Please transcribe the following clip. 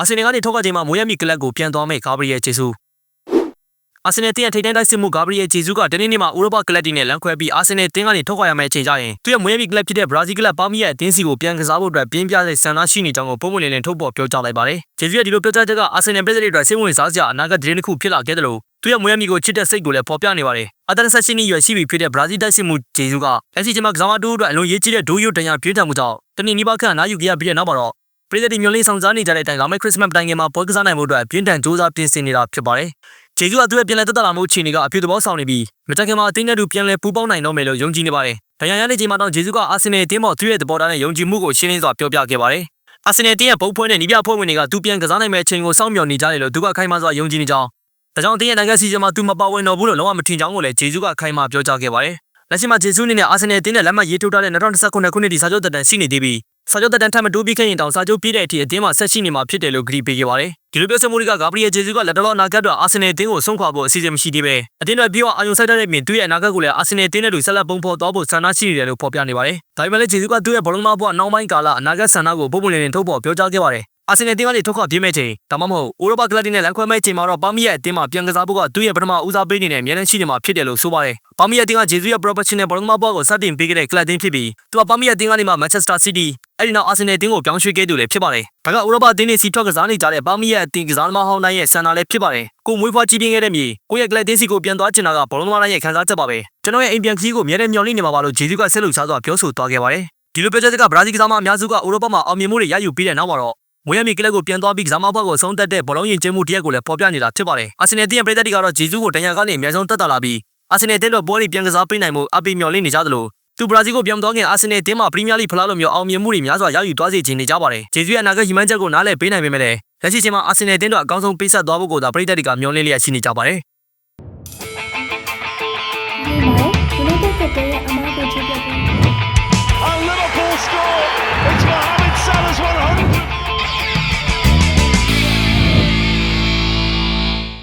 အာဆင်နယ်ကနေထောက်ကချိန်မှာမိုးရမီကလပ်ကိုပြန်သွားမဲ့ဂါဘရီယယ်ဂျေဆူအာဆင်နယ်တင်းရဲ့ထိပ်တန်းတိုက်စစ်မှုဂါဘရီယယ်ဂျေဆူကတနေ့နေ့မှာဥရောပကလပ်တီနဲ့လမ်းခွဲပြီးအာဆင်နယ်တင်းကနေထောက်ခွာရမယ့်အချိန်ကျရင်သူ့ရဲ့မိုးရမီကလပ်ဖြစ်တဲ့ဘရာဇီးကလပ်ပါမီရဲ့အတင်းစီကိုပြန်ကစားဖို့အတွက်ပြင်းပြတဲ့ဆန္ဒရှိနေကြောင်းကိုပုံမှန်လင်းလင်းထုတ်ပေါ်ပြောကြားလိုက်ပါတယ်ဂျေဆူရဲ့ဒီလိုပြောကြားချက်ကအာဆင်နယ်ပြည်သက်တွေအတွက်စိတ်ဝင်စားစရာအနာဂတ်သတင်းတစ်ခုဖြစ်လာခဲ့တယ်လို့သူရဲ့မိုးရမီကိုချစ်တဲ့စိတ်ကိုလည်းပေါ်ပြနေပါတယ်အသက်ဆက်ရှိနေရွယ်ရှိပြီဖြစ်တဲ့ဘရာဇီးတိုက်စစ်မှုဂျေဆူကလက်ရှိချိန်မှာကစားမတိုးအတွက်အလွန်ရေးကြီးတဲ့ဒိုးယိုတန်ရပြင်းထန်မှုကြောင့်တနေ့နီးပါးခန့်အနားယူခဲ့ရပြီးတဲ့နောက်မှာတော့ ပြည်သက်တွေမျိုးလေးဆောင်စားနေကြတဲ့အတိုင်းလာမယ့်ခရစ်စမတ်တိုင်ငယ်မှာပွဲကစားနိုင်မှုအတွက်ပြင်းထန်စူးစမ်းပြင်ဆင်နေတာဖြစ်ပါတယ်။ဂျေဇုကသူ့ရဲ့ပြန်လည်တက်တာလာမှုအခြေအနေကအပြည့်သဘောဆောင်နေပြီးမတက်ခင်မှာအသင်းနဲ့တူပြန်လည်ပူးပေါင်းနိုင်တော့မယ်လို့ယုံကြည်နေပါတယ်။ဒဏ်ရာရတဲ့ချိန်မှာတော့ဂျေဇုကအာဆင်နယ်အသင်းပေါ်သူ့ရဲ့သဘောထားနဲ့ယုံကြည်မှုကိုရှင်းလင်းစွာပြောပြခဲ့ပါတယ်။အာဆင်နယ်အသင်းရဲ့ဘုတ်ဖွဲနဲ့နီးပြဖွဲ့ဝင်တွေကသူပြန်ကစားနိုင်မယ့်အချိန်ကိုစောင့်မျှော်နေကြတယ်လို့သူကခိုင်မာစွာယုံကြည်နေကြောင်းဒါကြောင့်အသင်းရဲ့နိုင်ငံစီစဉ်မှာသူမပါဝင်တော့ဘူးလို့လုံးဝမထင်ကြောင်းကိုလည်းဂျေဇုကခိုင်မာပြောကြားခဲ့ပါတယ်။လက်ရှိမှာဂျေဇုအနေနဲ့အာဆင်နယ်အသင်းနဲ့လက်မှတ်ရေးထိုးထားတဲ့2019ခုနှစ်ဒီစာချုပ်သက်တမ်းရှိနေသေးပြီး စာချုပ်သက်တမ်းထပ်မတိုးပြီးခဲ့ရင်တောင်စာချုပ်ပြည့်တဲ့အထိအသင်းမှာဆက်ရှိနေမှာဖြစ်တယ်လို့ဂရီပေးခဲ့ပါတယ်။ဒီလိုပြောဆိုမှုတွေကဂါဘရီယယ်ဂျေဇုကလက်တော်အနာဂတ်အတွက်အာဆင်နယ်အသင်းကိုဆုံးခွာဖို့အစီအစဉ်မရှိသေးပဲအသင်းတော်ပြီးတော့အာယုံဆိုင်တဲ့ပြင်သူ့ရဲ့အနာဂတ်ကိုလည်းအာဆင်နယ်အသင်းနဲ့တူဆက်လက်ပုံဖော်သွားဖို့ဆန္ဒရှိနေတယ်လို့ဖော်ပြနေပါတယ်။ဒါပေမဲ့လည်းဂျေဇုကသူ့ရဲ့ဘောလုံးမဘွားနောက်ပိုင်းကာလအနာဂတ်ဆန္ဒကိုပုံပုံလင်းလင်းထုတ်ဖော်ပြောကြားခဲ့ပါတယ်။ အာဆင်နယ်အသင်းကနေထုတ်ခွာပြေးမဲ့ချိန်ဒါမှမဟုတ်ဥရောပကလပ်တွေနဲ့လမ်းခွဲမဲ့ချိန်မှာတော့ပါမီရဲ့အသင်းမှာပြန်ကစားဖို့ကသူ့ရဲ့ပထမဦးစားပေးနေတဲ့အမြဲတမ်းရှိနေမှာဖြစ်တယ်လို့ဆိုပါတယ်။ပါမီရဲ့အသင်းကဂျေဇုရဲ့ professional ဘောလုံးမဘွားကိုစတင်ပေးခဲ့တဲ့ကလပ်အသင်းဖြစ်ပြီးသူကပါမီရဲ့အသင်းကနေမှ Manchester City အဲ့ဒီနောက်အာဆင်နယ်အသင်းကိုပြောင်းရွှေ့ခဲ့သူလည်းဖြစ်ပါတယ်။ဒါကဥရောပအသင်းတွေစီထွက်ကစားနေကြတဲ့ပါမီရဲ့အသင်းကစားသမားဟောင်းတိုင်းရဲ့ဆန္ဒလည်းဖြစ်ပါတယ်။ကိုမွေးဖွားကြီးပြင်းခဲ့တဲ့မြေကိုရဲ့ကလပ်အသင်းစီကိုပြန်သွားချင်တာကဘောလုံးသမားတိုင်းရဲ့ခံစားချက်ပါပဲ။ကျွန်တော်ရဲ့အိမ်ပြန်ခီးကိုမြဲတမ်းမျှော်လင့်နေမှာပါလို့ဂျေဇုကဆက်လို့စားစွာပြောဆိုသွားခဲ့ပါတယ်။ဒီလိုပြောချက်ကဘရာဇီးကစားမအများစုကဥရောပမှာအောင်မြင်မှုတွေရယူပြီးတဲ့နောက်မှာတော့ မွေးရမီကလပ်ကိုပြန်သွားပြီးကစားမဘွားကိုဆုံးသက်တဲ့ဘောလုံးရင်ကျင်းမှုတရက်ကိုလည်းပေါ်ပြနေတာဖြစ်ပါတယ်။အာဆင်နယ်တင်းရဲ့ပြည်သက်တွေကတော့ဂျေဇုကိုတန်ရာကနေအများဆုံးတက်တာလာပြီးအာဆင်နယ်တင်းတို့ပွဲတွေပြန်ကစားပေးနိုင်မှုအပိမျှော်လင့်နေကြသလိုသူဘရာဇီးကိုပြောင်းသွားခင်အာဆင်နယ်တင်းမှာပရီးမီးယားလိဖလားလိုမျိုးအောင်မြင်မှုတွေများစွာရယူသွားစေချင်နေကြပါတယ်။ဂျေဇုရဲ့အနာဂတ်ရည်မှန်းချက်ကိုနားလည်ပေးနိုင်ပေမဲ့လည်းလက်ရှိချိန်မှာအာဆင်နယ်တင်းတို့အကောင်းဆုံးပေးဆက်သွားဖို့ကိုသာပြည်သက်တွေကမျှော်လင့်လျက်ရှိနေကြပါတယ်။ဒီမှာ United ကတဲ့ရဲ့အမားကို